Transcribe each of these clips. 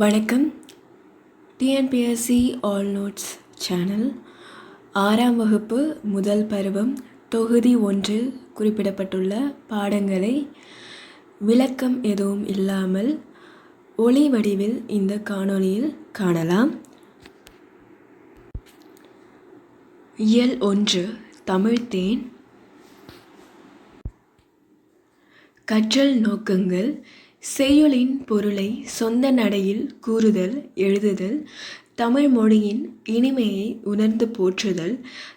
வணக்கம். TNPSC all notes channel. ஆறாம் வகுப்பு முதல் பருவம் தொகுதி ஒன்றில் குறிப்பிடப்பட்டுள்ள பாடங்களை விளக்கம் எதுவும் இல்லாமல் ஒளி வடிவில் இந்த காணொளியில் காணலாம். இயல் ஒன்று தமிழ்த்தேன் கற்றல் நோக்கங்கள் செய்யுளின் பொருளை சொந்த நடையில் கூறுதல் எழுதுதல் தமிழ் மொழியின் இனிமையை உணர்ந்து போற்றுதல்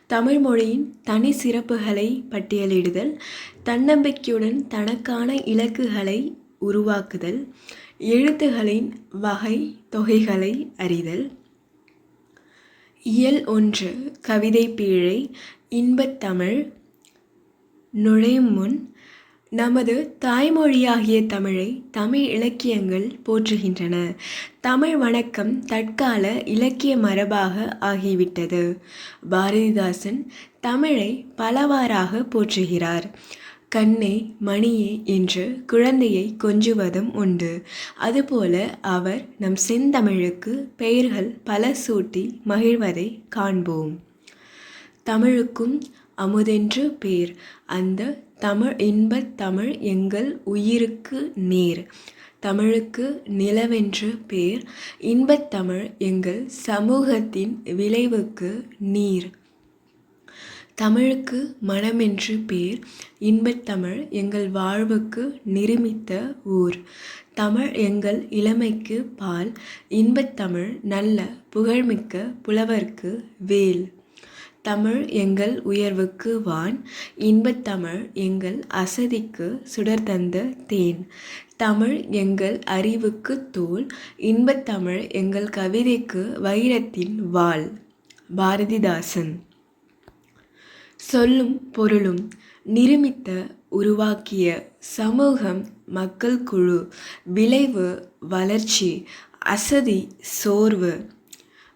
தமிழ் மொழியின் தனி சிறப்புகளை பட்டியலிடுதல் தன்னம்பிக்கையுடன் தனக்கான இலக்குகளை உருவாக்குதல் எழுத்துகளின் வகை தொகைகளை அறிதல். இயல் ஒன்று கவிதை பீழை இன்பத்தமிழ் நுழையும் முன் நமது தாய்மொழியாகிய தமிழை தமிழ் இலக்கியங்கள் போற்றுகின்றன. தமிழ் வணக்கம் தற்கால இலக்கிய மரபாக ஆகிவிட்டது. பாரதிதாசன் தமிழை பலவாறாக போற்றுகிறார். கண்ணே மணியே என்று குழந்தையை கொஞ்சுவதும் உண்டு. அதுபோல அவர் நம் செந்தமிழுக்கு பெயர்கள் பல சூட்டி மகிழ்வதை காண்போம். தமிழுக்கும் அமுதென்று பேர். அந்த தமிழ் இன்பத் தமிழ் எங்கள் உயிருக்கு நீர். தமிழுக்கு நிலவென்று பேர். இன்பத் தமிழ் எங்கள் சமூகத்தின் விளைவுக்கு நீர். தமிழுக்கு மனமென்று பேர். இன்பத்தமிழ் எங்கள் வாழ்வுக்கு நிருமித்த ஊர். தமிழ் எங்கள் இளமைக்கு பால். இன்பத்தமிழ் நல்ல புகழ்மிக்க புலவர்க்கு வேல். தமிழ் எங்கள் உயர்வுக்கு வான். இன்பத்தமிழ் எங்கள் அசதிக்கு சுடர் தந்த தேன். தமிழ் எங்கள் அறிவுக்கு தோல். இன்பத்தமிழ் எங்கள் கவிதைக்கு வைரத்தின் வாள். பாரதிதாசன். சொல்லும் பொருளும் நிருமித்த உருவாக்கிய சமூகம் மக்கள் குழு. விளைவு வளர்ச்சி அசதி சோர்வு.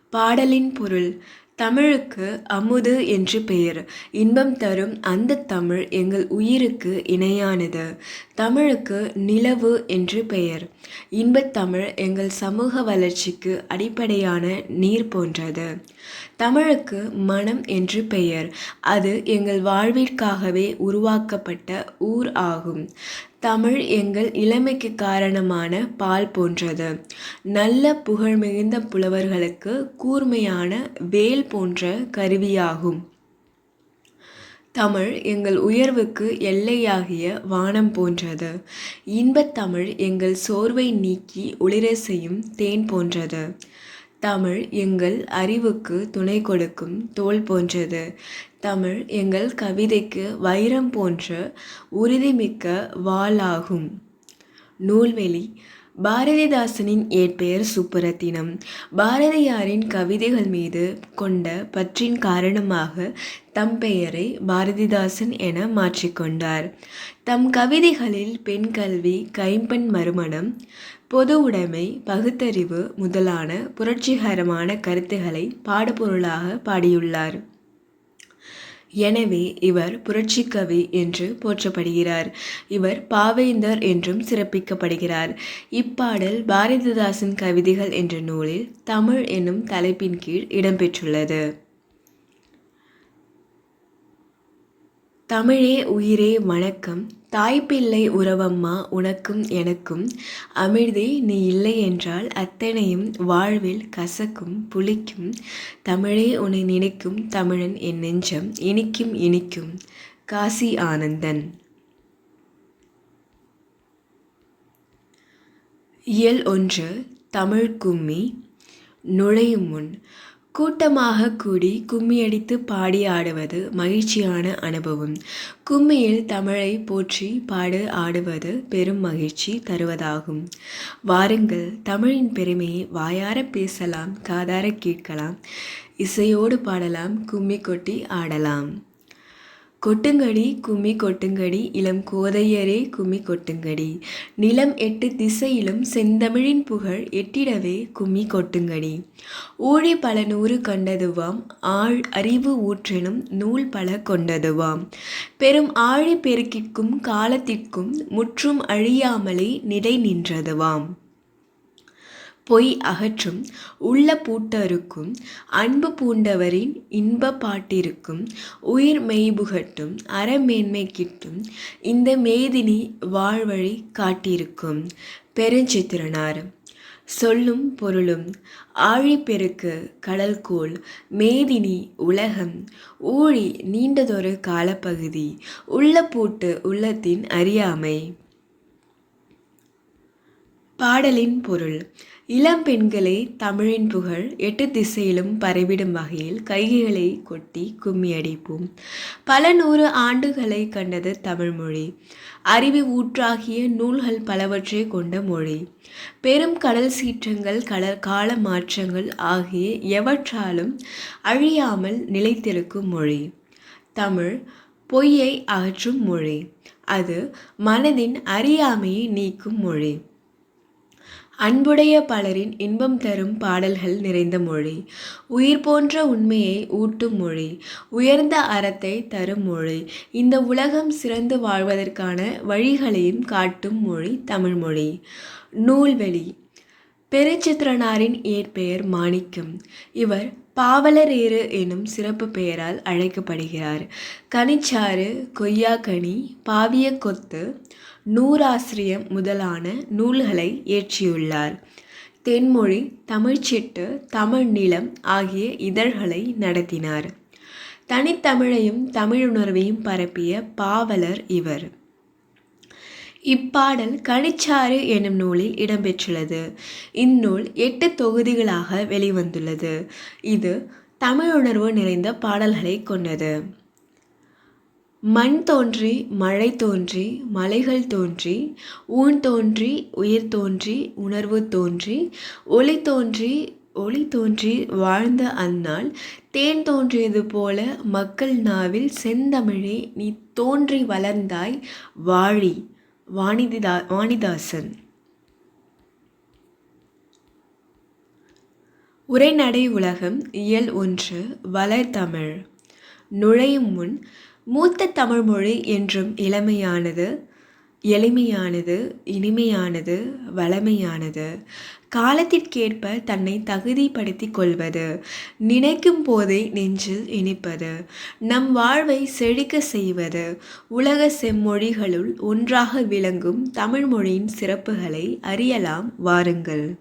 பாடலின் பொருள் தமிழுக்கு அமுது என்று பெயர். இன்பம் தரும் அந்த தமிழ் எங்கள் உயிருக்கு இணையானது. தமிழுக்கு நிலவு என்று பெயர். இன்பத்தமிழ் எங்கள் சமூக வளர்ச்சிக்கு அடிப்படையான நீர் போன்றது. தமிழுக்கு மனம் என்று பெயர். அது எங்கள் வாழ்விற்காகவே உருவாக்கப்பட்ட ஊர் ஆகும். தமிழ் எங்கள் இளமைக்கு காரணமான பால் போன்றது. நல்ல புகழ் மிகுந்த புலவர்களுக்கு கூர்மையான வேல் போன்ற கருவியாகும். தமிழ் எங்கள் உயர்வுக்கு எல்லையாகிய வானம் போன்றது. இன்பத்தமிழ் எங்கள் சோர்வை நீக்கி ஒளிர செய்யும் தேன் போன்றது. தமிழ் எங்கள் அறிவுக்கு துணை கொடுக்கும் தோல் போன்றது. தமிழ் எங்கள் கவிதைக்கு வைரம் போன்ற உறுதிமிக்க வாளாகும். நூல்வெளி. பாரதிதாசனின் ஏற்பெயர் சுப்புரத்தினம். பாரதியாரின் கவிதைகள் மீது கொண்ட பற்றின் காரணமாக தம் பெயரை பாரதிதாசன் என மாற்றிக்கொண்டார் தம் கவிதைகளில் பெண் கல்வி கைம்பெண் மறுமணம் பொது உடைமை பகுத்தறிவு முதலான புரட்சிகரமான கருத்துக்களை பாடப்பொருளாக பாடியுள்ளார். எனவே இவர் புரட்சிக்கவி என்று போற்றப்படுகிறார். இவர் பாவேந்தர் என்றும் சிறப்பிக்கப்படுகிறார். இப்பாடல் பாரதிதாசன் கவிதைகள் என்ற நூலில் தமிழ் என்னும் தலைப்பின் கீழ் இடம்பெற்றுள்ளது. தமிழே உயிரே வணக்கம். தாய்ப்பிள்ளை உறவம்மா உனக்கும் எனக்கும் அமிழ்தே நீ இல்லை என்றால் அத்தனையும் வாழ்வில் கசக்கும் புளிக்கும். தமிழே உன்னை நினைக்கும் தமிழன் என் நெஞ்சம் இனிக்கும் இனிக்கும். காசி ஆனந்தன். இயல் ஒன்று தமிழ் கும்மி நுழையும் முன். கூட்டமாக கூடி கும்மியடித்து பாடி ஆடுவது மகிழ்ச்சியான அனுபவம். கும்மியில் தமிழை போற்றி பாடு ஆடுவது பெரும் மகிழ்ச்சி தருவதாகும். வாருங்கள் தமிழின் பெருமையை வாயார பேசலாம் காதார கேட்கலாம் இசையோடு பாடலாம் கும்மி கொட்டி ஆடலாம். கொட்டுங்கடி கும்மி கொட்டுங்கடி இளம் கோதையரே கும்மி கொட்டுங்கடி. நிலம் எட்டு திசையிலும் செந்தமிழின் புகழ் எட்டிடவே கும்மி கொட்டுங்கடி. ஊழி பல நூறு கண்டதுவாம் ஆழ் அறிவு ஊற்றெனும் நூல் பல கொண்டதுவாம். பெரும் ஆழி பெருக்கிற்கும் காலத்திற்கும் முற்றும் அழியாமலே நிலை நின்றதுவாம். பொய் அகற்றும் உள்ள பூட்டருக்கும் அன்பு பூண்டவரின் இன்ப பாட்டிருக்கும் உயிர் மெய்புகட்டும் அறமேன்மை கிட்டும் இந்த மேதினி வாழ்வழி காட்டியிருக்கும். பெருஞ்சித்திரனார் சொல்லும் பொருளும் ஆழிப்பெருக்கு கடல்கோள் மேதினி உலகம் ஊழி நீண்டதொரு காலப்பகுதி உள்ள பூட்டு உள்ளத்தின் அறியாமை. பாடலின் பொருள் இளம் பெண்களே தமிழின் புகழ் எட்டு திசையிலும் பரவிடும் வகையில் கைகளை கொட்டி கும்மி அடிப்போம் பல நூறு ஆண்டுகளை கண்டது தமிழ்மொழி அறிவு ஊற்றாகிய நூல்கள் பலவற்றை கொண்ட மொழி. பெரும் கடல் சீற்றங்கள் கலர் கால மாற்றங்கள் ஆகிய எவற்றாலும் அழியாமல் நிலைத்திருக்கும் மொழி. தமிழ் பொய்யை அகற்றும் மொழி. அது மனதின் அறியாமையை நீக்கும் மொழி. அன்புடைய பலரின் இன்பம் தரும் பாடல்கள் நிறைந்த மொழி. உயிர் போன்ற உண்மையை ஊட்டும் மொழி. உயர்ந்த அறத்தை தரும் மொழி. இந்த உலகம் சிறந்து வாழ்வதற்கான வழிகளையும் காட்டும் மொழி தமிழ்மொழி நூல்வெளி. பெருச்சித்திரனாரின் இயற்பெயர் மாணிக்கம். இவர் பாவலரேறு எனும் சிறப்பு பெயரால் அழைக்கப்படுகிறார். கனிச்சாறு கொய்யாக்கனி பாவிய கொத்து நூறாசிரியம் முதலான நூல்களை இயற்றியுள்ளார். தென்மொழி தமிழ்ச்சிட்டு தமிழ் நிலம் ஆகிய இதழ்களை நடத்தினார். தனித்தமிழையும் தமிழுணர்வையும் பரப்பிய பாவலர் இவர். இப்பாடல் கனிச்சாறு எனும் நூலில் இடம்பெற்றுள்ளது. இந்நூல் எட்டு தொகுதிகளாக வெளிவந்துள்ளது. இது தமிழுணர்வு நிறைந்த பாடல்களை கொண்டது. மண் தோன்றி மழை தோன்றி மலைகள் தோன்றி ஊன் தோன்றி உயிர் தோன்றி உணர்வு தோன்றி ஒளி தோன்றி ஒளி தோன்றி வாழ்ந்த அந்நாள் தேன் தோன்றியது போல மக்கள் நாவில் செந்தமிழே நீ தோன்றி வளர்ந்தாய் வாழி வாணிதிதா வாணிதாசன். உரைநடை உலகம் இயல் ஒன்று வளர்தமிழ். நுழையும் முன் மூத்த தமிழ்மொழி என்றும் இளமையானது எளிமையானது இனிமையானது வளமையானது. காலத்திற்கேற்ப தன்னை தகுதிப்படுத்தி கொள்வது நினைக்கும் போதே நெஞ்சில் இனிப்பது நம் வாழ்வை செழிக்க செய்வது உலக செம்மொழிகளுள் ஒன்றாக விளங்கும் தமிழ்மொழியின் சிறப்புகளை அறியலாம். வாருங்கள்.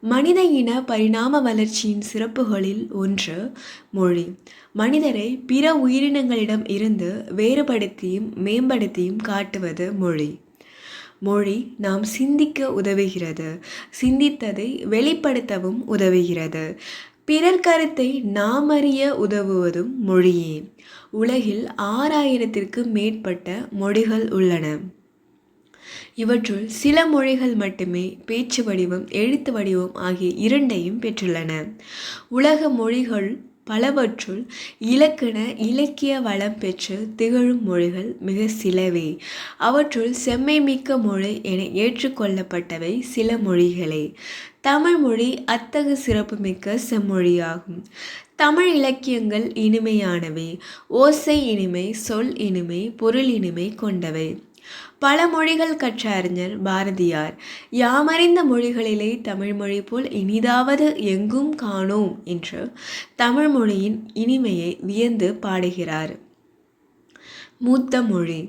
மனித இன பரிணாம வளர்ச்சியின் சிறப்புகளில் ஒன்று மொழி. மனிதரை பிற உயிரினங்களிடம் இருந்து வேறுபடுத்தியும் மேம்படுத்தியும் காட்டுவது மொழி. மொழி நாம் சிந்திக்க உதவுகிறது. சிந்தித்ததை வெளிப்படுத்தவும் உதவுகிறது. பிறர் கருத்தை நாம் அறிய உதவுவதும் மொழியே. உலகில் ஆறாயிரத்திற்கு மேற்பட்ட மொழிகள் உள்ளன. இவற்றுள் சில மொழிகள் மட்டுமே பேச்சு வடிவம் எழுத்து வடிவம் ஆகிய இரண்டையும் பெற்றுள்ளன. உலக மொழிகள் பலவற்றுள் இலக்கண இலக்கிய வளம் பெற்று திகழும் மொழிகள் மிக சிலவே. அவற்றுள் செம்மை மிக்க மொழி என ஏற்றுக்கொள்ளப்பட்டவை சில மொழிகளே. தமிழ் மொழி அத்தகு சிறப்புமிக்க செம்மொழியாகும். தமிழ் இலக்கியங்கள் இனிமையானவை. ஓசை இனிமை சொல் இனிமை பொருள் இனிமை கொண்டவை. பல மொழிகள் கற்ற அறிஞர் பாரதியார். யாமறிந்த மொழிகளிலே தமிழ்மொழி போல் இனிதாவது எங்கும் காணோம் என்று தமிழ்மொழியின் இனிமையை வியந்து பாடுகிறார். மூத்த மொழி.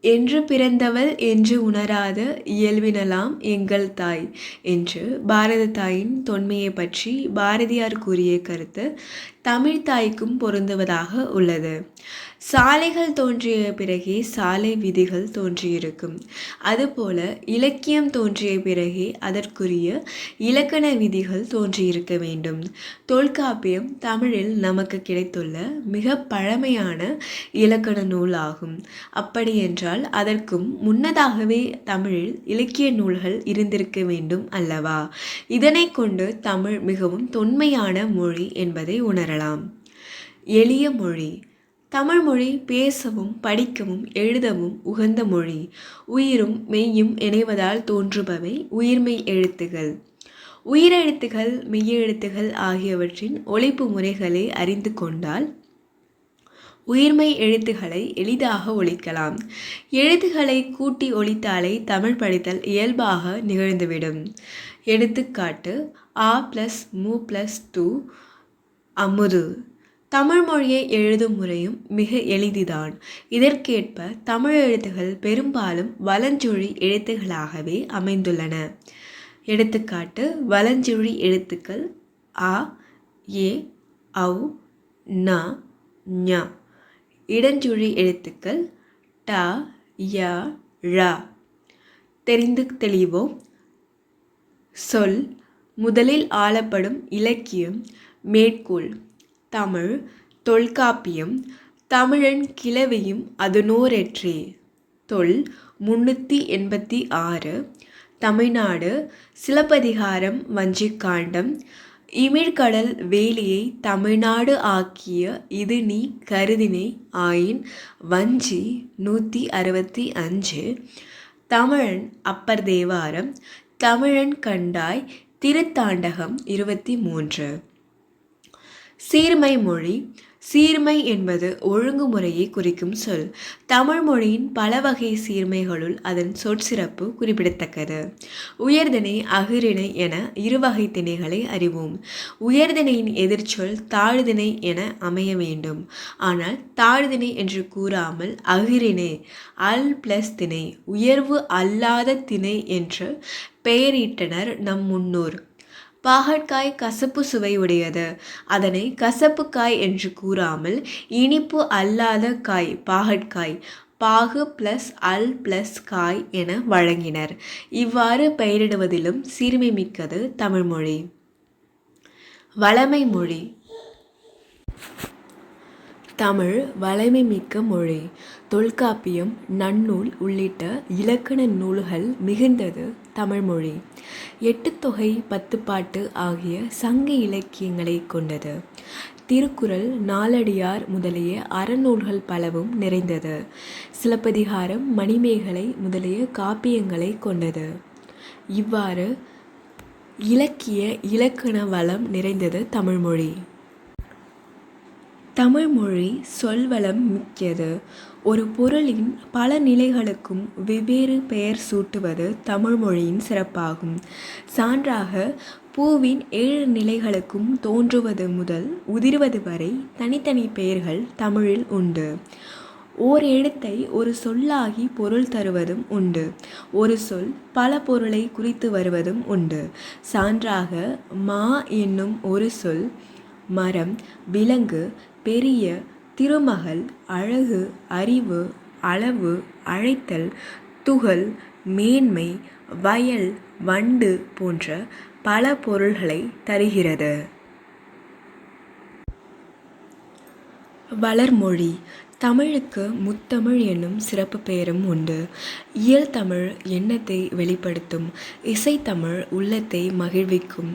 என்று பிறந்தவள் என்று உணராத இயல்பினலாம் எங்கள் தாய் என்று பாரத தாயின் தொன்மையை பற்றி பாரதியார் கூறிய கருத்து தமிழ் தாய்க்கும் பொருந்துவதாக உள்ளது. சாலைகள் தோன்றிய பிறகே சாலை விதிகள் தோன்றியிருக்கும். அதுபோல இலக்கியம் தோன்றிய பிறகே அதற்குரிய இலக்கண விதிகள் தோன்றியிருக்க வேண்டும். தொல்காப்பியம் தமிழில் நமக்கு கிடைத்துள்ள மிக பழமையான இலக்கண நூல் ஆகும் அப்படியென்றால் அதற்கும் முன்னதாகவே தமிழில் இலக்கிய நூல்கள் இருந்திருக்க வேண்டும் அல்லவா? இதனை கொண்டு தமிழ் மிகவும் தொன்மையான மொழி என்பதை உணரலாம். எளிய மொழி. தமிழ்மொழி பேசவும் படிக்கவும் எழுதவும் உகந்த மொழி. உயிரும் மெய்யும் இணைவதால் தோன்றுபவை உயிர்மெய் எழுத்துகள். உயிரெழுத்துகள் மெய்யெழுத்துகள் ஆகியவற்றின் ஒழிப்பு முறைகளை அறிந்து கொண்டால் உயிர்மை எழுத்துகளை எளிதாக ஒழிக்கலாம். எழுத்துகளை கூட்டி ஒழித்தாலே தமிழ் படித்தல் இயல்பாக நிகழ்ந்துவிடும். எடுத்துக்காட்டு ஆ ப்ளஸ் மு ப்ளஸ் டூ அமுது. தமிழ் மொழியை எழுதும் முறையும் மிக எளிதுதான். இதற்கேற்ப தமிழ் எழுத்துகள் பெரும்பாலும் வலஞ்சுழி எழுத்துகளாகவே அமைந்துள்ளன. எடுத்துக்காட்டு வலஞ்சுழி எழுத்துக்கள் அ ஏ ஔ ந ஞ. இடஞ்சுழி எழுத்துக்கள் ட ய ழ. தெரிந்து தெளிவோம். சொல் முதலில் ஆளப்படும் இலக்கியம் மேற்கோள். தமிழ் தொல்காப்பியம் தமிழன் கிளவியும் அதனோரெற்றே தொல் முன்னூற்றி எண்பத்தி ஆறு. தமிழ்நாடு சிலப்பதிகாரம் வஞ்சிக்காண்டம். இமிழ்கடல் வேலியை தமிழ்நாடு ஆக்கிய இது நீ கருதினை ஆயின் வஞ்சி நூற்றி அறுபத்தி அஞ்சு. தமிழன் அப்பர் தேவாரம் தமிழன் கண்டாய் திருத்தாண்டகம் இருபத்தி மூன்று. சீர்மை மொழி சீர்மை என்பது ஒழுங்குமுறையை குறிக்கும் சொல். தமிழ் மொழியின் பல வகை சீர்மைகளுள் அதன் சொற்சிறப்பு குறிப்பிடத்தக்கது. உயர்திணை அகிரிணை என இருவகை திணைகளை அறிவோம். உயர்திணையின் எதிர்ச்சொல் தாழ்திணை என அமைய வேண்டும். ஆனால் தாழ்திணை என்று கூறாமல் அகிரிணை அல் பிளஸ் திணை உயர்வு அல்லாத திணை என்று பெயரிட்டனர் நம் முன்னோர். பாகற்காய் கசப்பு சுவை உடையது. அதனை கசப்பு காய் என்று கூறாமல் இனிப்பு அல்லாத காய் பாகற்காய் பாகு பிளஸ் அல் பிளஸ் காய் என வழங்கினர். இவ்வாறு பெயரிடுவதிலும் சிறுமை மிக்கது தமிழ்மொழி வளமை மொழி. தமிழ் வளமை மிக்க மொழி. தொல்காப்பியம் நன்னூல் உள்ளிட்ட இலக்கண நூல்கள் மிகுந்தது தமிழ்மொழி. எட்டுத்தொகை பத்துப்பாட்டு ஆகிய சங்க இலக்கியங்களை கொண்டது. திருக்குறள் நாலடியார் முதலிய அறநூல்கள் பலவும் நிறைந்தது. சிலப்பதிகாரம் மணிமேகலை முதலிய காப்பியங்களை கொண்டது. இவ்வாறு இலக்கிய இலக்கண வளம் நிறைந்தது தமிழ்மொழி. தமிழ்மொழி சொல்வளம் மிக்கது. ஒரு பொருளின் பல நிலைகளுக்கும் வெவ்வேறு பெயர் சூட்டுவது தமிழ்மொழியின் சிறப்பாகும். சான்றாக பூவின் ஏழு நிலைகளுக்கும் தோன்றுவது முதல் உதிர்வது வரை தனித்தனி பெயர்கள் தமிழில் உண்டு. ஓர் எழுத்தை ஒரு சொல்லாகி பொருள் தருவதும் உண்டு. ஒரு சொல் பல பொருளை குறித்து வருவதும் உண்டு. சான்றாக மா என்னும் ஒரு சொல் மரம் விலங்கு பெரிய திருமகள் அழகு அறிவு அளவு அழைத்தல் துகள் மேன்மை வயல் வண்டு போன்ற பல பொருள்களை தருகிறது. வளர்மொழி. தமிழுக்கு முத்தமிழ் என்னும் சிறப்பு பெயரும் உண்டு. இயல் தமிழ் எண்ணத்தை வெளிப்படுத்தும் இசைத்தமிழ் உள்ளத்தை மகிழ்விக்கும்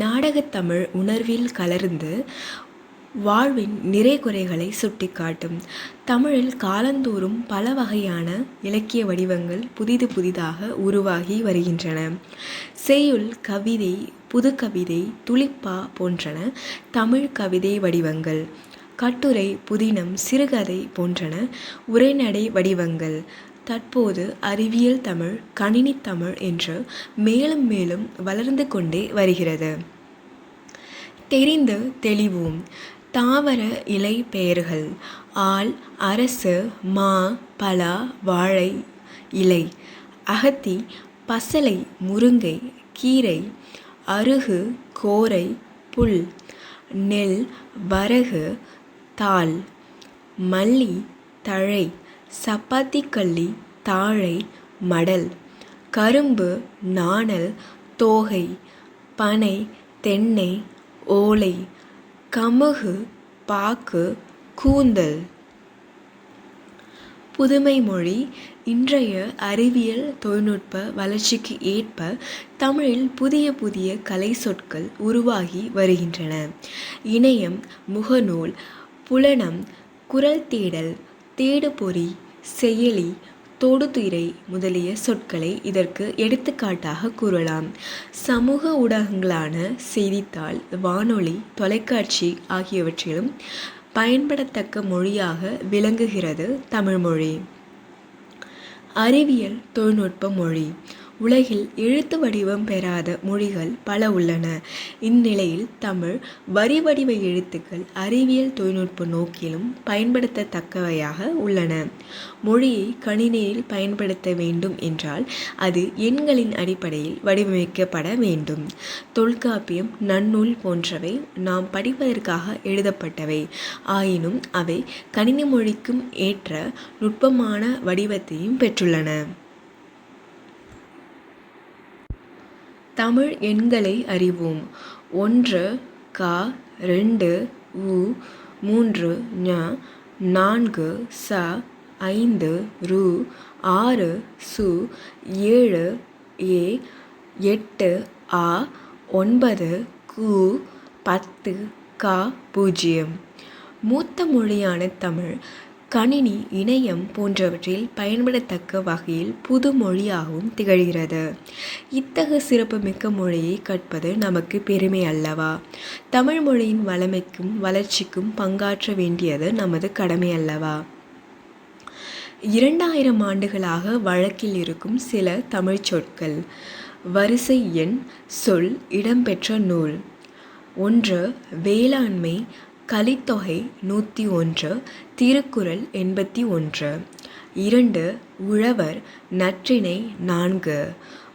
நாடகத்தமிழ் உணர்வில் கலர்ந்து வாழ்வின் நிறை குறைகளை சுட்டிக்காட்டும். தமிழில் காலந்தோறும் பல வகையான இலக்கிய வடிவங்கள் புதிது புதிதாக உருவாகி வருகின்றன. செய்யுள் கவிதை புதுக்கவிதை துளிப்பா போன்றன தமிழ் கவிதை வடிவங்கள். கட்டுரை புதினம் சிறுகதை போன்றன உரைநடை வடிவங்கள். தற்போது அறிவியல் தமிழ் கணினி தமிழ் என்று மேலும் மேலும் வளர்ந்து கொண்டே வருகிறது. தெரிந்து தெளிவோம். தாவர இலை பெயர்கள். ஆல் அரசு மா பலா வாழை இலை. அகத்தி பசலை முருங்கை கீரை. அருகு கோரை புல். நெல் வரகு தாள். மல்லி தழை. சப்பாத்திக்கள்ளி தாழை மடல். கரும்பு நாணல் தோகை. பனை தென்னை ஓலை. கமுகு பாக்கு கூந்தல். புதுமை மொழி இன்றைய அறிவியல் தொழில்நுட்ப வளர்ச்சிக்கு ஏற்ப தமிழில் புதிய புதிய கலை சொற்கள் உருவாகி வருகின்றன. இணையம் முகநூல் புலனம் குரல் தேடல் தேடுபொறி செயலி தொடுதிரை முதலிய சொற்களை இதற்கு எடுத்துக்காட்டாக கூறலாம். சமூக ஊடகங்களான செய்தித்தாள் வானொலி தொலைக்காட்சி ஆகியவற்றிலும் பயன்படத்தக்க மொழியாக விளங்குகிறது தமிழ்மொழி. அறிவியல் தொழில்நுட்ப மொழி. உலகில் எழுத்து வடிவம் பெறாத மொழிகள் பல உள்ளன. இந்நிலையில் தமிழ் வரி வடிவ எழுத்துக்கள் அறிவியல் தொழில்நுட்ப நோக்கிலும் பயன்படுத்தத்தக்கவையாக உள்ளன. மொழியை கணினியில் பயன்படுத்த வேண்டும் என்றால் அது எண்களின் அடிப்படையில் வடிவமைக்கப்பட வேண்டும். தொல்காப்பியம் நன்னூல் போன்றவை நாம் படிப்பதற்காக எழுதப்பட்டவை. ஆயினும் அவை கணினி மொழிக்கும் ஏற்ற நுட்பமான வடிவத்தையும் பெற்றுள்ளன. தமிழ் எண்களை அறிவோம். ஒன்று க ரெண்டு உ மூன்று ஞ நான்கு ச ஐந்து ரு ஆறு சு ஏழு ஏ எட்டு ஆ ஒன்பது கு பத்து க பூஜ்ஜியம். மூத்த மொழியான தமிழ் கணினி இணையம் போன்றவற்றில் பயன்படத்தக்க வகையில் புது மொழியாகவும் திகழ்கிறது. இத்தகு சிறப்புமிக்க மொழியை கற்பது நமக்கு பெருமை அல்லவா? தமிழ் மொழியின் வளமைக்கும் வளர்ச்சிக்கும் பங்காற்ற வேண்டியது நமது கடமை அல்லவா? இரண்டாயிரம் ஆண்டுகளாக வழக்கில் இருக்கும் சில தமிழ் சொற்கள். வரிசை எண் சொல் இடம்பெற்ற நூல். ஒன்று வேளாண்மை. கலித்தொகை நூற்றி ஒன்று திருக்குறள் எண்பத்தி ஒன்று. இரண்டு உழவர் நற்றிணை நான்கு.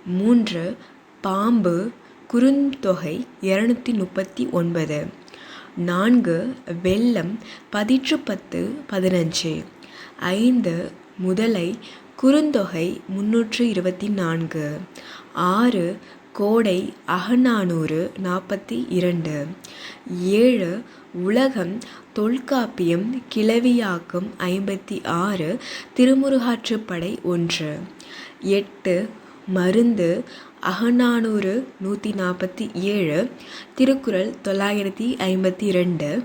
மூன்று பாம்பு குறுந்தொகை இரநூத்தி முப்பத்தி ஒன்பது. நான்கு வெள்ளம் பதிற்று பத்து பதினஞ்சு. ஐந்து முதலை குறுந்தொகை முன்னூற்று இருபத்தி நான்கு. ஆறு கோடை அகநானூறு நாற்பத்தி இரண்டு. ஏழு உலகம் தொல்காப்பியம் கிளவியாக்கம் ஐம்பத்தி ஆறு திருமுருகாற்றுப்படை ஒன்று. எட்டு மருந்து அகநானூறு நூற்றி நாற்பத்தி ஏழு திருக்குறள் தொள்ளாயிரத்தி ஐம்பத்தி ரெண்டு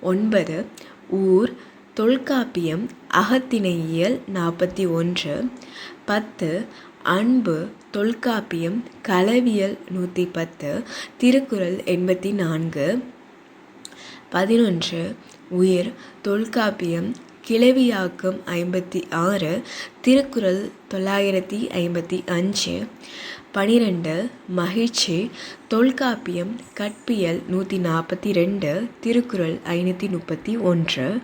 ஒன்பது ஊர் தொல்காப்பியம் அகத்திணையியல் நாற்பத்தி ஒன்று. பத்து அன்பு தொல்காப்பியம் களவியல் நூற்றி பத்து திருக்குறள் எண்பத்தி நான்கு பதினொன்று உயிர் தொல்காப்பியம் கிளவியாக்கம் ஐம்பத்தி ஆறு திருக்குறள் தொள்ளாயிரத்தி ஐம்பத்தி அஞ்சு. பனிரெண்டு மகிழ்ச்சி தொல்காப்பியம் கற்பியல் நூற்றி நாற்பத்தி ரெண்டு திருக்குறள் ஐநூற்றி முப்பத்தி ஒன்று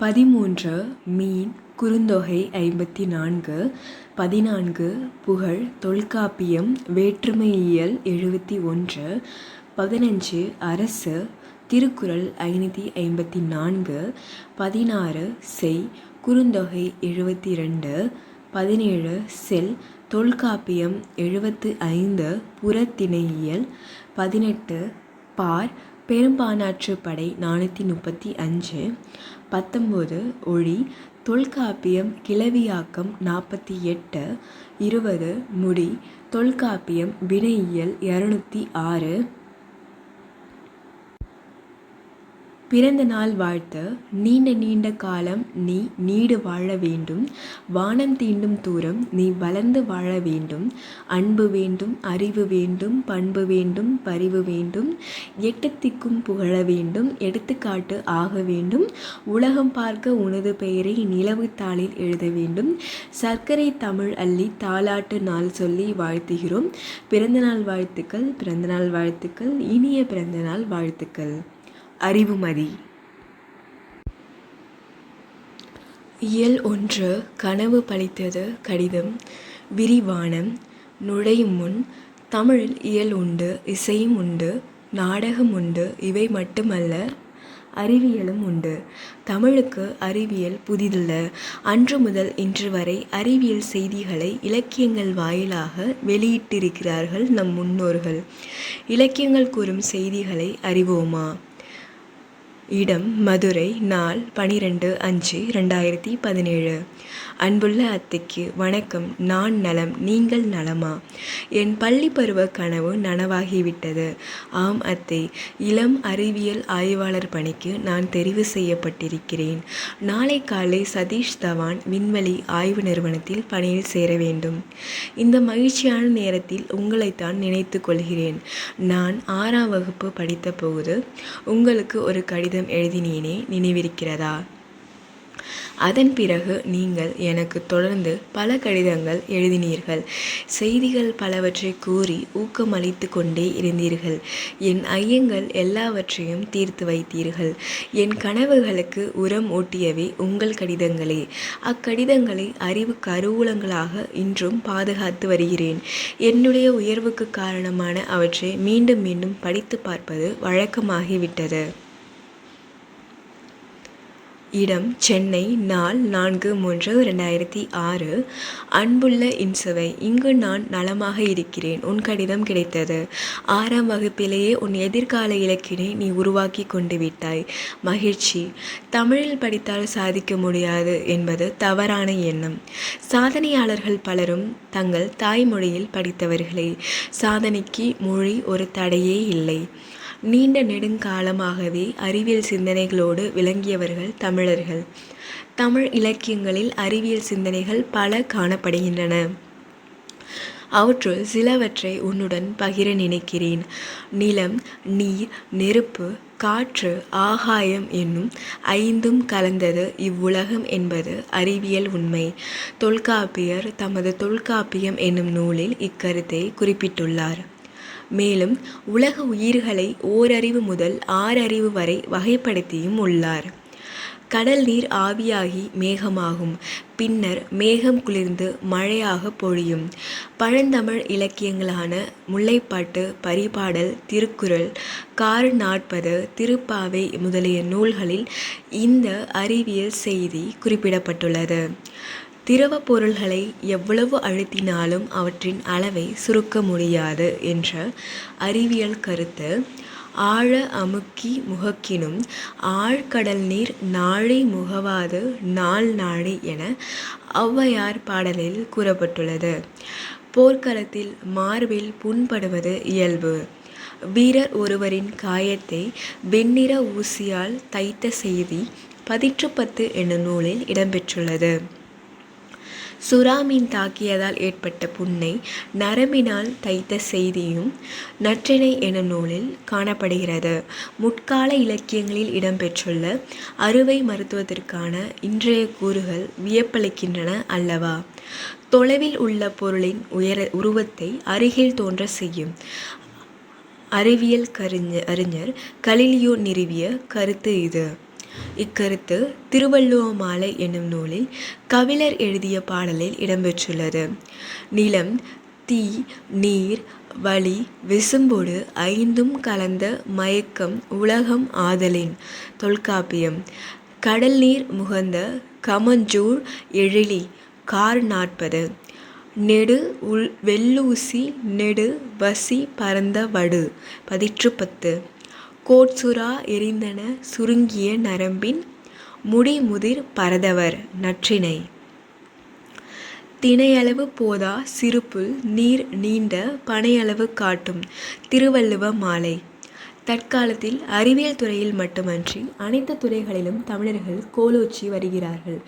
பதிமூன்று மீன் குறுந்தொகை ஐம்பத்தி நான்கு பதினான்கு புகழ் தொல்காப்பியம் வேற்றுமையியல் எழுபத்தி ஒன்று பதினஞ்சு அரசு திருக்குறள் ஐநூற்றி ஐம்பத்தி நான்கு பதினாறு செய் குறுந்தொகை எழுபத்தி ரெண்டு பதினேழு செல் தொல்காப்பியம் எழுபத்து ஐந்து புறத்திணையியல் பதினெட்டு பார் பெரும்பானாற்றுப்படை நானூற்றி முப்பத்தி அஞ்சு பத்தொம்போது ஒளி தொல்காப்பியம் கிளவியாக்கம் நாற்பத்தி எட்டு இருபது முடி தொல்காப்பியம் வினையியல் இரநூத்தி ஆறு. பிறந்த நாள் வாழ்த்து. நீண்ட நீண்ட காலம் நீ நீடு வாழ வேண்டும். வானம் தீண்டும் தூரம் நீ வளர்ந்து வாழ வேண்டும். அன்பு வேண்டும் அறிவு வேண்டும் பண்பு வேண்டும் பரிவு வேண்டும். எட்டத்திக்கும் புகழ வேண்டும் எடுத்துக்காட்டு ஆக வேண்டும். உலகம் பார்க்க உனது பெயரை நிலவு தாளில் எழுத வேண்டும். சர்க்கரை தமிழ் அள்ளி தாலாட்டு நாள் சொல்லி வாழ்த்துகிறோம். பிறந்தநாள் வாழ்த்துக்கள் பிறந்தநாள் வாழ்த்துக்கள் இனிய பிறந்தநாள் வாழ்த்துக்கள். அறிவுமதி இயல் ஒன்று கனவு பழித்தது கடிதம் விரிவானம் நுழையும் முன் தமிழில் இயல் உண்டு இசையும் உண்டு நாடகம் உண்டு இவை மட்டுமல்ல அறிவியலும் உண்டு. தமிழுக்கு அறிவியல் புதிதல்ல அன்று முதல் இன்று வரை அறிவியல் செய்திகளை இலக்கியங்கள் வாயிலாக வெளியிட்டிருக்கிறார்கள் நம் முன்னோர்கள். இலக்கியங்கள் கூறும் செய்திகளை அறிவோமா? இடம் மதுரை நாள் பனிரெண்டு அஞ்சு ரெண்டாயிரத்தி பதினேழு. அன்புள்ள அத்தைக்கு வணக்கம். நான் நலம் நீங்கள் நலமா? என் பள்ளி பருவ கனவு நனவாகிவிட்டது. ஆம் அத்தை இளம் அறிவியல் ஆய்வாளர் பணிக்கு நான் தெரிவு செய்யப்பட்டிருக்கிறேன். நாளை காலை சதீஷ் தவான் விண்வெளி ஆய்வு நிறுவனத்தில் பணியில் சேர வேண்டும். இந்த மகிழ்ச்சியான நேரத்தில் உங்களைத்தான் நினைத்து கொள்கிறேன். நான் ஆறாம் வகுப்பு படித்த போது உங்களுக்கு ஒரு கடிதம் எழுதினேனே நினைவிருக்கிறதா? அதன் பிறகு நீங்கள் எனக்கு தொடர்ந்து பல கடிதங்கள் எழுதினீர்கள். செய்திகள் பலவற்றை கூறி ஊக்கமளித்து கொண்டே இருந்தீர்கள். என் ஐயங்கள் எல்லாவற்றையும் தீர்த்து வைத்தீர்கள். என் கனவுகளுக்கு உரம் ஓட்டியவை உங்கள் கடிதங்களே. அக்கடிதங்களை அறிவு கருவூலங்களாக இன்றும் பாதுகாத்து வருகிறேன். என்னுடைய உயர்வுக்கு காரணமான அவற்றை மீண்டும் மீண்டும் படித்து பார்ப்பது வழக்கமாகிவிட்டது. இடம் சென்னை நாள் நான்கு மூன்று ரெண்டாயிரத்தி ஆறு. அன்புள்ள இன்சுவை இங்கு நான் நலமாக இருக்கிறேன். உன் கடிதம் கிடைத்தது. ஆறாம் வகுப்பிலேயே உன் எதிர்கால இலக்கினை நீ உருவாக்கி கொண்டு விட்டாய். மகிழ்ச்சி. தமிழில் படித்தால் சாதிக்க முடியாது என்பது தவறான எண்ணம். சாதனையாளர்கள் பலரும் தங்கள் தாய்மொழியில் படித்தவர்களே. சாதனைக்கு மொழி ஒரு தடையே இல்லை. நீண்ட நெடுங்காலமாகவே அறிவியல் சிந்தனைகளோடு விளங்கியவர்கள் தமிழர்கள். தமிழ் இலக்கியங்களில் அறிவியல் சிந்தனைகள் பல காணப்படுகின்றன. அவற்றுள் சிலவற்றை உன்னுடன் பகிர நினைக்கிறேன். நிலம் நீர் நெருப்பு காற்று ஆகாயம் என்னும் ஐந்தும் கலந்தது இவ்வுலகம் என்பது அறிவியல் உண்மை. தொல்காப்பியர் தமது தொல்காப்பியம் என்னும் நூலில் இக்கருத்தை குறிப்பிட்டுள்ளார். மேலும் உலக உயிர்களை ஓரறிவு முதல் ஆறறிவு வரை வகைப்படுத்தியும் உள்ளார். கடல் நீர் ஆவியாகி மேகமாகும். பின்னர் மேகம் குளிர்ந்து மழையாக பொழியும். பழந்தமிழ் இலக்கியங்களான முல்லைப்பாட்டு பரிபாடல் திருக்குறள் கார் நாற்பது திருப்பாவை முதலிய நூல்களில் இந்த அறிவியல் செய்தி குறிப்பிடப்பட்டுள்ளது. திரவ பொருள்களை எவ்வளவு அழுத்தினாலும் அவற்றின் அளவை சுருக்க முடியாது என்ற அறிவியல் கருத்து ஆழ அமுக்கி முகக்கினும் ஆழ்கடல் நீர் நாழை முகவாது நாள் நாழை என ஔவையார் பாடலில் கூறப்பட்டுள்ளது. போர்க்களத்தில் மார்பில் புண்படுவது இயல்பு. வீரர் ஒருவரின் காயத்தை வெண்ணிற ஊசியால் தைத்த செய்தி பதிற்றுப்பத்து என்னும் நூலில் இடம்பெற்றுள்ளது. சுறாமீன் தாக்கியதால் ஏற்பட்ட புண்ணை நரம்பினால் தைத்த செய்தியும் நற்றினை எனும் நூலில் காணப்படுகிறது. முற்கால இலக்கியங்களில் இடம்பெற்றுள்ள அறுவை மருத்துவத்திற்கான இன்றைய கூறுகள் வியப்பளிக்கின்றன அல்லவா? தொலைவில் உள்ள பொருளின் உயர உருவத்தை அருகில் தோன்ற செய்யும் அறிவியல் கறிஞ அறிஞர் கலிலியோ நிறுவிய கருத்து இது. இக்கருத்து திருவள்ளுவமாலை என்னும் நூலில் கவிழர் எழுதிய பாடலில் இடம்பெற்றுள்ளது. நிலம் தீ நீர் வழி விசும்போடு ஐந்தும் கலந்த மயக்கம் உலகம் ஆதலின் தொல்காப்பியம். கடல் நீர் முகந்த கமஞ்சூழ் எழிலி கார் நாற்பது. நெடு உள் வெள்ளூசி நெடு வசி பரந்த வடு பதிற்றுப்பத்து கோட்சுறா எரிந்தன சுருங்கிய நரம்பின் முடிமுதிர் பரதவர் நற்றினை தினையளவு போதா சிறுப்புள் நீர் நீண்ட பனையளவு காட்டும் திருவள்ளுவ மாலை. தற்காலத்தில் அறிவியல் துறையில் மட்டுமன்றி அனைத்து துறைகளிலும் தமிழர்கள் கோலோச்சி வருகிறார்கள்.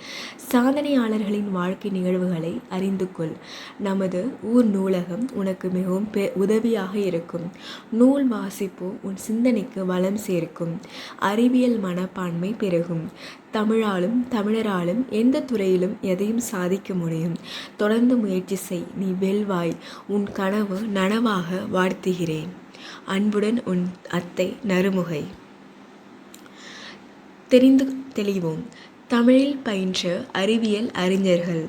சாதனையாளர்களின் வாழ்க்கை நிகழ்வுகளை அறிந்து கொள். நமது ஊர் நூலகம் உனக்கு மிகவும் பெ உதவியாக இருக்கும். நூல் வாசிப்பு உன் சிந்தனைக்கு வளம் சேர்க்கும். அறிவியல் மனப்பான்மை பெருகும். தமிழாலும் தமிழராலும் எந்த துறையிலும் எதையும் சாதிக்க முடியும். தொடர்ந்து முயற்சி செய். நீ வெல்வாய். உன் கனவு நனவாக வாழ்த்துகிறேன். அன்புடன் உன் அத்தை நறுமுகை. தெரிந்து தெளிவோம். தமிழில் பயின்ற அறிவியல் அறிஞர்கள்.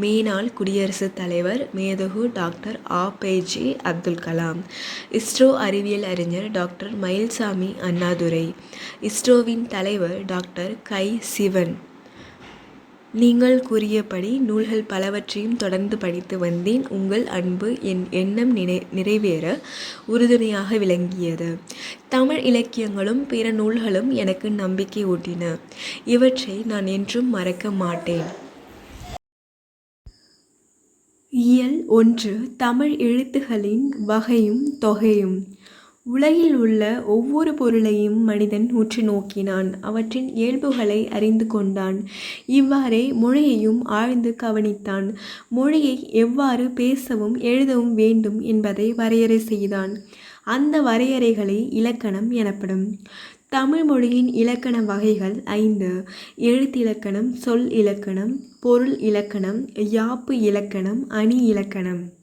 மேனாள் குடியரசுத் தலைவர் மேதகு டாக்டர் ஆ. P J Abdul Kalam. ISRO அறிவியல் அறிஞர் டாக்டர் மயில்சாமி அண்ணாதுரை. இஸ்ரோவின் தலைவர் டாக்டர் கை சிவன். நீங்கள் கூறியபடி நூல்கள் பலவற்றையும் தொடர்ந்து படித்து வந்தேன். உங்கள் அன்பு என் எண்ணம் நினை நிறைவேற உறுதுணையாக விளங்கியது. தமிழ் இலக்கியங்களும் பிற நூல்களும் எனக்கு நம்பிக்கை ஊட்டின. இவற்றை நான் என்றும் மறக்க மாட்டேன். இயல் ஒன்று தமிழ் எழுத்துகளின் வகையும் தொகையும். உலகில் உள்ள ஒவ்வொரு பொருளையும் மனிதன் உற்று நோக்கினான். அவற்றின் இயல்புகளை அறிந்து கொண்டான். இவ்வாறே மொழியையும் ஆழ்ந்து கவனித்தான். மொழியை எவ்வாறு பேசவும் எழுதவும் வேண்டும் என்பதை வரையறை செய்தான். அந்த வரையறைகளே இலக்கணம் எனப்படும். தமிழ் மொழியின் இலக்கண வகைகள் ஐந்து. எழுத்திலக்கணம் சொல் இலக்கணம் பொருள் இலக்கணம் யாப்பு இலக்கணம் அணி இலக்கணம்.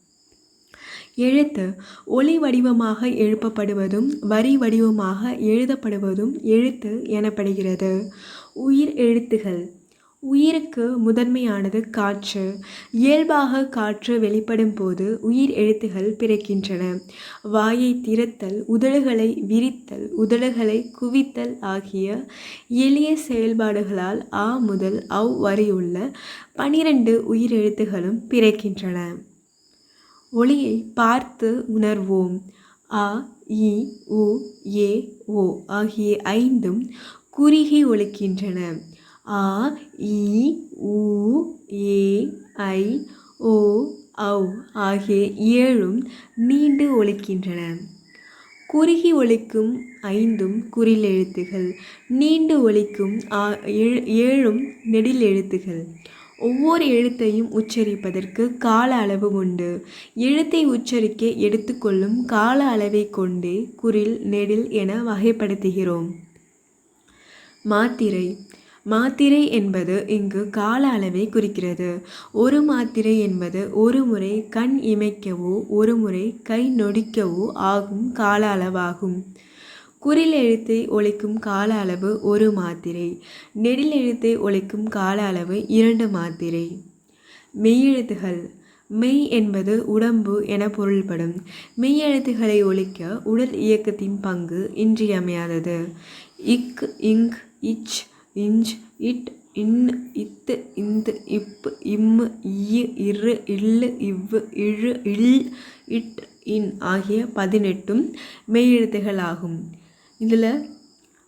எழுத்து ஒலி வடிவமாக எழுப்பப்படுவதும் வரி வடிவமாக எழுதப்படுவதும் எழுத்து எனப்படுகிறது. உயிர் எழுத்துகள். உயிருக்கு முதன்மையானது காற்று. இயல்பாக காற்று வெளிப்படும் போது உயிர் எழுத்துகள் பிறக்கின்றன. வாயை திறத்தல் உதடுகளை விரித்தல் உதடுகளை குவித்தல் ஆகிய எளிய செயல்பாடுகளால் ஆ முதல் அவ் வரையுள்ள பனிரெண்டு உயிரெழுத்துகளும் பிறக்கின்றன. ஒளியை பார்த்து உணர்வோம். அ இ உ ஏ ஓ ஆகிய ஐந்தும் குறுகி ஒழிக்கின்றன ஆ இ உ ஏ ஐ ஓ ஔ ஆகிய ஏழும் நீண்டு ஒழிக்கின்றன குறுகி ஒழிக்கும் ஐந்தும் குறில் எழுத்துகள் நீண்டு ஒழிக்கும் ஏழும் நெடில் எழுத்துகள் ஒவ்வொரு எழுத்தையும் உச்சரிப்பதற்கு கால அளவு உண்டு. எழுத்தை உச்சரிக்க எடுத்துக்கொள்ளும் கால அளவை கொண்டே குரில் நெடில் என வகைப்படுத்துகிறோம். மாத்திரை. மாத்திரை என்பது இங்கு கால அளவை குறிக்கிறது. ஒரு மாத்திரை என்பது ஒரு முறை கண் இமைக்கவோ ஒரு முறை கை நொடிக்கவோ ஆகும் கால அளவாகும். குறில் எழுத்தை ஒழிக்கும் கால அளவு ஒரு மாத்திரை நெடில் எழுத்தை ஒழிக்கும் கால அளவு இரண்டு மாத்திரை. மெய்யெழுத்துகள் மெய் என்பது உடம்பு என பொருள்படும். மெய்யெழுத்துகளை ஒழிக்க உடல் இயக்கத்தின் பங்கு இன்றியமையாதது. இக் இங் இச் இஞ்ச் இட் இன் இத்து இந்து இப்பு இம்மு இ இரு இல்லு இவ்வு இழு இல் இட் இன் ஆகிய பதினெட்டும் மெய்யெழுத்துகளாகும் இதில்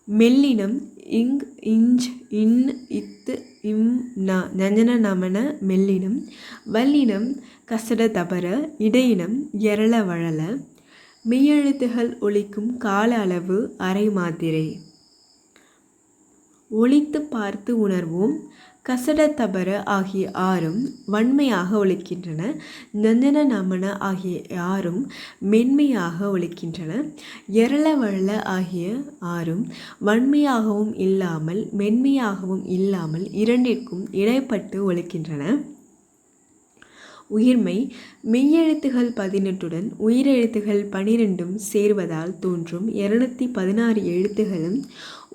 மெல்லினம் இங் இஞ்ச் இன் இத்து இம் ந நஞ்சன நமன மெல்லினம் வல்லினம் கசட தபர இடையினம் எரள வழல மெய்யெழுத்துகள் ஒழிக்கும் கால அளவு அரை மாத்திரை. ஒழித்து பார்த்து உணர்வோம். கசடத்தபர ஆகிய ஆறும் வன்மையாக ஒழிக்கின்றன. நந்தன நமன ஆகிய ஆறும் மென்மையாக ஒழிக்கின்றன. எரளவழல ஆகிய ஆறும் வன்மையாகவும் இல்லாமல் மென்மையாகவும் இல்லாமல் இரண்டிற்கும் இடைப்பட்டு ஒழிக்கின்றன. உயிர்மை மெய்யெழுத்துகள் பதினெட்டுடன் உயிரெழுத்துகள் பனிரெண்டும் சேர்வதால் தோன்றும் இருநூத்தி பதினாறு எழுத்துகளும்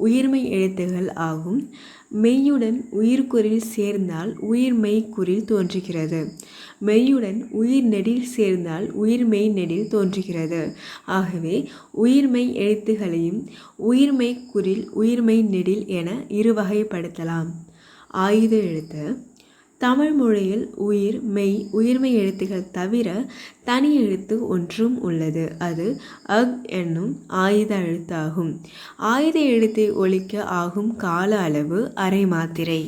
உயிர்மை எழுத்துகள் ஆகும். மெய்யுடன் உயிர்க்குறில் சேர்ந்தால் உயிர் மெய்க்குறில் தோன்றுகிறது. மெய்யுடன் உயிர் நெடில் சேர்ந்தால் உயிர் மெய் நெடில் தோன்றுகிறது. ஆகவே உயிர்மெய் எழுத்துகளையும் உயிர்மெய் குறில் உயிர்மெய் நெடில் என இருவகைப்படுத்தலாம். ஆயுத எழுத்து. தமிழ் மொழியில் உயிர் மெய் உயிர்மை எழுத்துகள் தவிர தனி எழுத்து ஒன்றும் உள்ளது. அது அக் என்னும் ஆயுத எழுத்தாகும். ஆயுத எழுத்தை ஒழிக்க ஆகும் கால அளவு அரை மாத்திரை.